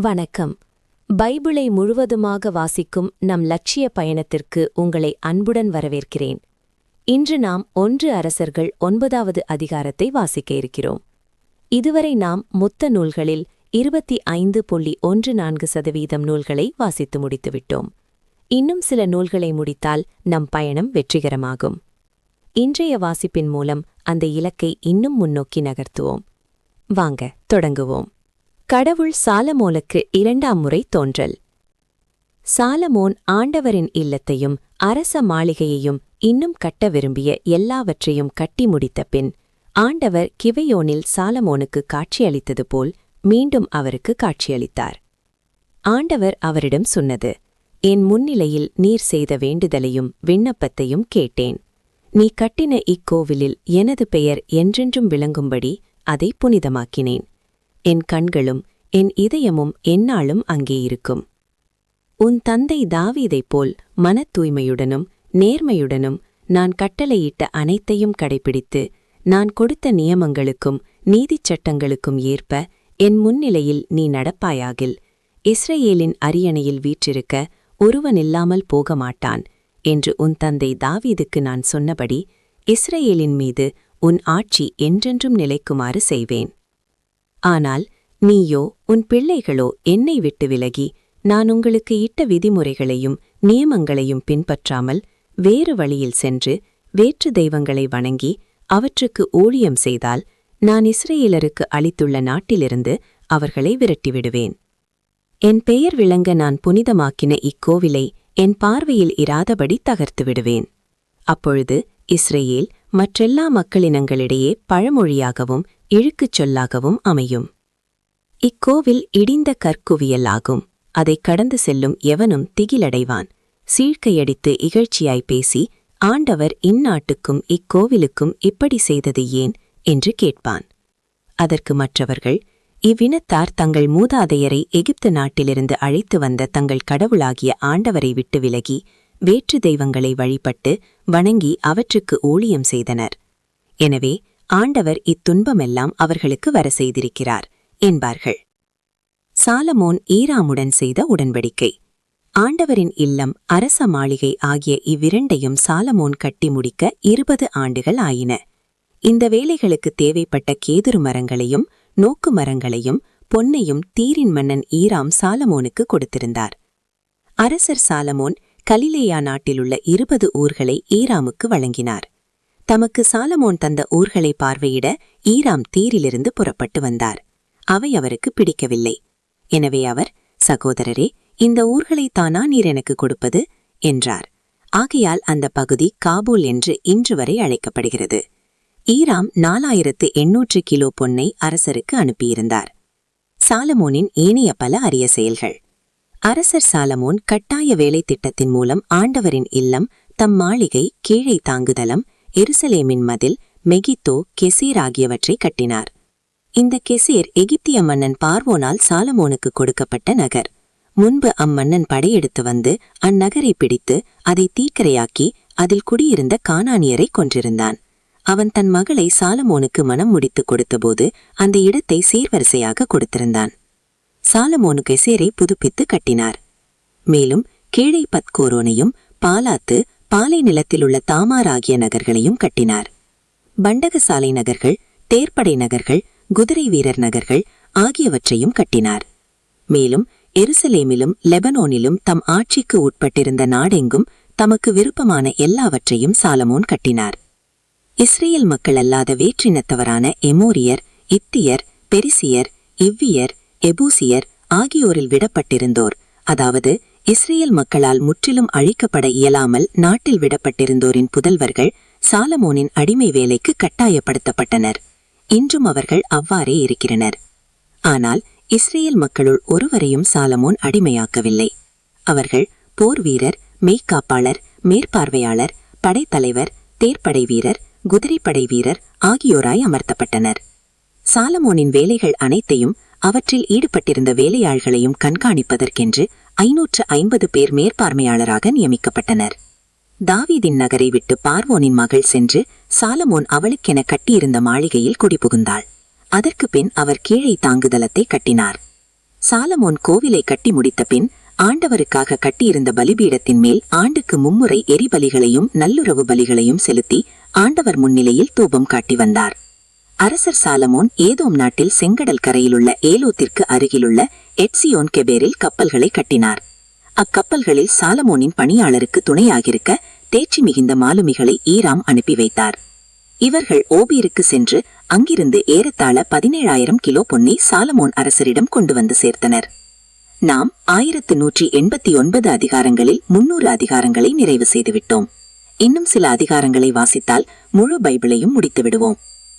வணக்கம். பைபிளை முழுவதுமாக வாசிக்கும் நம் லட்சிய பயணத்திற்கு உங்களை அன்புடன் வரவேற்கிறேன். இன்று நாம் ஒன்று அரசர்கள் ஒன்பதாவது அதிகாரத்தை வாசிக்க இருக்கிறோம். இதுவரை நாம் மொத்த நூல்களில் இருபத்தி ஐந்து புள்ளி ஒன்று நான்கு சதவீதம் நூல்களை வாசித்து முடித்துவிட்டோம் இன்னும் சில நூல்களை முடித்தால் நம் பயணம் வெற்றிகரமாகும். இன்றைய வாசிப்பின் மூலம் அந்த இலக்கை இன்னும் முன்னோக்கி நகர்த்துவோம். வாங்க தொடங்குவோம். கடவுள் சாலமோனுக்கு இரண்டாம் முறை தோன்றல். சாலமோன் ஆண்டவரின் இல்லத்தையும் அரச மாளிகையையும் இன்னும் கட்ட விரும்பிய எல்லாவற்றையும் கட்டி முடித்த பின் ஆண்டவர் கிவையோனில் சாலமோனுக்கு காட்சியளித்தது போல் மீண்டும் அவருக்கு காட்சியளித்தார். ஆண்டவர் அவரிடம் சொன்னது என் முன்னிலையில் நீர் செய்த வேண்டுதலையும் விண்ணப்பத்தையும் கேட்டேன். நீ கட்டின இக்கோவிலில் எனது பெயர் என்றென்றும் விளங்கும்படி அதை புனிதமாக்கினேன். என் கண்களும் என் இதயமும் எந்நாளும் அங்கே இருக்கும். உன் தந்தை தாவீதைப் போல் மனத் தூய்மையுடனும் நேர்மையுடனும் நான் கட்டளையிட்ட அனைத்தையும் கடைபிடித்து நான் கொடுத்த நியமங்களுக்கும் நீதிச் சட்டங்களுக்கும் ஏற்ப என் முன்னிலையில் நீ நடப்பாயாகில் இஸ்ரேலின் அரியணையில் வீற்றிருக்க ஒருவனில்லாமல் போக மாட்டான் என்று உன் தந்தை தாவீதுக்கு நான் சொன்னபடி இஸ்ரேலின் மீது உன் ஆட்சி என்றென்றும் நிலைக்குமாறு செய்வேன். ஆனால் நீயோ உன் பிள்ளைகளோ என்னை விட்டு விலகி நான் உங்களுக்கு இட்ட விதிமுறைகளையும் நியமங்களையும் பின்பற்றாமல் வேறு வழியில் சென்று வேற்று தெய்வங்களை வணங்கி அவற்றுக்கு ஊழியம் செய்தால் நான் இஸ்ரேலருக்கு அளித்துள்ள நாட்டிலிருந்து அவர்களை விரட்டிவிடுவேன். என் பெயர் விளங்க நான் புனிதமாக்கின இக்கோவிலை என் பார்வையில் இராதபடி தகர்த்து விடுவேன் அப்பொழுது இஸ்ரேல் மற்றெல்லா மக்களினங்களிடையே பழமொழியாகவும் இழுக்குச் சொல்லாகவும் அமையும். இக்கோவில் இடிந்த கற்குவியல் ஆகும் அதைக் கடந்து செல்லும் எவனும் திகிலடைவான். சீழ்க்கையடித்து இகழ்ச்சியாய் பேசி ஆண்டவர் இந்நாட்டுக்கும் இக்கோவிலுக்கும் இப்படி செய்தது ஏன் என்று கேட்பான். அதற்கு மற்றவர்கள் இவ்வினத்தார் தங்கள் மூதாதையரை எகிப்து நாட்டிலிருந்து அழைத்து வந்த தங்கள் கடவுளாகிய ஆண்டவரை விட்டு விலகி வேற்று தெய்வங்களை வழிபட்டு வணங்கி அவற்றுக்கு ஊழியம் செய்தனர். எனவே ஆண்டவர் இத்துன்பமெல்லாம் அவர்களுக்கு வர செய்திருக்கிறார் என்பார்கள். சாலமோன் ஈராமுடன் செய்த உடன்படிக்கை. ஆண்டவரின் இல்லம் அரச மாளிகை ஆகிய இவ்விரண்டையும் சாலமோன் கட்டி முடிக்க இருபது ஆண்டுகள் ஆயின. இந்த வேலைகளுக்கு தேவைப்பட்ட கேதுரு மரங்களையும் நோக்கு மரங்களையும் பொன்னையும் தீரின் மன்னன் ஈராம் சாலமோனுக்கு கொடுத்திருந்தார். அரசர் சாலமோன் கலிலேயா நாட்டிலுள்ள இருபது ஊர்களை ஈராமுக்கு வழங்கினார். தமக்கு சாலமோன் தந்த ஊர்களை பார்வையிட ஈராம் தீரிலிருந்து புறப்பட்டு வந்தார். அவை அவருக்கு பிடிக்கவில்லை. எனவே அவர் சகோதரரே இந்த ஊர்களை தானா நீர் எனக்கு கொடுப்பது? என்றார். ஆகையால் அந்த பகுதி காபூல் என்று இன்று வரை அழைக்கப்படுகிறது. ஈராம் நாலாயிரத்து எண்ணூற்று கிலோ பொன்னை அரசருக்கு அனுப்பியிருந்தார். சாலமோனின் ஏனைய பல அரிய செயல்கள். அரசர் சாலமோன் கட்டாய வேலை திட்டத்தின் மூலம் ஆண்டவரின் இல்லம் தம் மாளிகை கீழே தாங்குதலம் எருசலேமின் மதில் மெகித்தோ கெசீர் ஆகியவற்றை கட்டினார். இந்த கெசீர் எகிப்திய மன்னன் பார்வோனால் சாலமோனுக்கு கொடுக்கப்பட்ட நகர். முன்பு அம்மன்னன் படையெடுத்து வந்து அந்நகரை பிடித்து அதை தீக்கரையாக்கி அதில் குடியிருந்த கானானியரை கொன்றிருந்தான். அவன் தன் மகளை சாலமோனுக்கு மனம் முடித்துக் கொடுத்தபோது அந்த இடத்தை சீர்வரிசையாக கொடுத்திருந்தான். சாலமோனுக்கு சேரை புதுப்பித்து கட்டினார். மேலும் கீழே பத்கோரோனையும் பாலாத்து பாலை நிலத்தில் உள்ள தாமார் ஆகிய நகர்களையும் கட்டினார். பண்டகசாலை நகர்கள் தேர்ப்படை நகர்கள் குதிரை வீரர் நகர்கள் ஆகியவற்றையும் கட்டினார். மேலும் எருசலேமிலும் லெபனோனிலும் தம் ஆட்சிக்கு உட்பட்டிருந்த நாடெங்கும் தமக்கு விருப்பமான எல்லாவற்றையும் சாலமோன் கட்டினார். இஸ்ரேல் மக்கள் அல்லாத வேற்றினத்தவரான எமோரியர் இத்தியர் பெரிசியர் இவ்வியர் எபூசியர் ஆகியோரில் விடப்பட்டிருந்தோர். அதாவது இஸ்ரேல் மக்களால் முற்றிலும் அழிக்கப்பட இயலாமல் நாட்டில் விடப்பட்டிருந்தோரின் புதல்வர்கள் சாலமோனின் அடிமை வேலைக்கு கட்டாயப்படுத்தப்பட்டனர். இன்றும் அவர்கள் அவ்வாறே இருக்கிறனர். ஆனால் இஸ்ரேல் மக்களுள் ஒருவரையும் சாலமோன் அடிமையாக்கவில்லை. அவர்கள் போர் வீரர் மெய்க்காப்பாளர் மேற்பார்வையாளர் படைத்தலைவர் தேர்ப்படை வீரர் குதிரைப்படை வீரர் ஆகியோராய் அமர்த்தப்பட்டனர். சாலமோனின் வேலைகள் அனைத்தையும் அவற்றில் ஈடுபட்டிருந்த வேலையாள்களையும் கண்காணிப்பதற்கென்று ஐநூற்று ஐம்பது பேர் மேற்பார்மையாளராக நியமிக்கப்பட்டனர். தாவீதின் நகரை விட்டு பார்வோனின் மகள் சென்று சாலமோன் அவளுக்கென கட்டியிருந்த மாளிகையில் குடிபுகுந்தாள். அதற்கு பின் அவர் கீழே தாங்குதளத்தை கட்டினார். சாலமோன் கோவிலை கட்டி முடித்த பின் ஆண்டவருக்காக கட்டியிருந்த பலிபீடத்தின் மேல் ஆண்டுக்கு மும்முறை எரிபலிகளையும் நல்லுறவு பலிகளையும் செலுத்தி ஆண்டவர் முன்னிலையில் தூபம் காட்டி வந்தார். அரசர் சாலமோன் ஏதோம் நாட்டில் செங்கடல் கரையிலுள்ள ஏலோத்திற்கு அருகிலுள்ள எட்சியோன் கெபேரில் கப்பல்களை கட்டினார். அக்கப்பல்களில் சாலமோனின் பணியாளருக்கு துணையாகிருக்க தேர்ச்சி மிகுந்த மாலுமிகளை ஈராம் அனுப்பி வைத்தார். இவர்கள் ஓபீருக்கு சென்று அங்கிருந்து ஏறத்தாழ பதினேழாயிரம் கிலோ பொன்னை சாலமோன் அரசரிடம் கொண்டு வந்து சேர்த்தனர். நாம் ஆயிரத்து நூற்றி எண்பத்தி ஒன்பது அதிகாரங்களில் முன்னூறு அதிகாரங்களை நிறைவு செய்துவிட்டோம். இன்னும் சில அதிகாரங்களை வாசித்தால் முழு பைபிளையும் முடித்து விடுவோம்